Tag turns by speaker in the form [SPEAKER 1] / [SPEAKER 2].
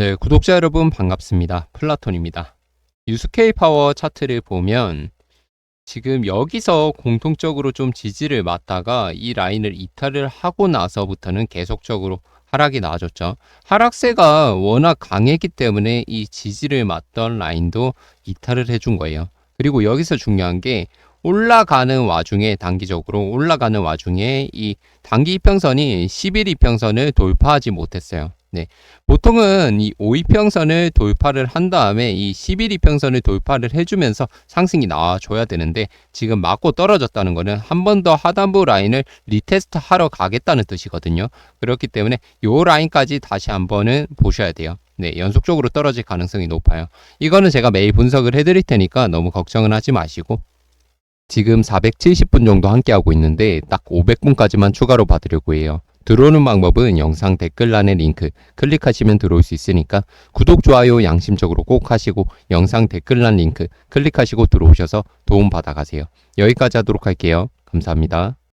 [SPEAKER 1] 네, 구독자 여러분 반갑습니다. 플라톤입니다. 유스케이 파워 차트를 보면 지금 여기서 공통적으로 좀 지지를 맞다가 이 라인을 이탈을 하고 나서부터는 계속적으로 하락이 나와줬죠. 하락세가 워낙 강했기 때문에 이 지지를 맞던 라인도 이탈을 해준 거예요. 그리고 여기서 중요한 게 올라가는 와중에 단기적으로 올라가는 와중에 이 단기 이평선이 11 이평선을 돌파하지 못했어요. 네. 보통은 이 5이평선을 돌파를 한 다음에 이 11이평선을 돌파를 해주면서 상승이 나와줘야 되는데 지금 맞고 떨어졌다는 거는 한 번 더 하단부 라인을 리테스트 하러 가겠다는 뜻이거든요. 그렇기 때문에 요 라인까지 다시 한번은 보셔야 돼요. 네, 연속적으로 떨어질 가능성이 높아요. 이거는 제가 매일 분석을 해드릴 테니까 너무 걱정은 하지 마시고 지금 470분 정도 함께하고 있는데 딱 500분까지만 추가로 받으려고 해요. 들어오는 방법은 영상 댓글란의 링크 클릭하시면 들어올 수 있으니까 구독, 좋아요 양심적으로 꼭 하시고 영상 댓글란 링크 클릭하시고 들어오셔서 도움 받아가세요. 여기까지 하도록 할게요. 감사합니다.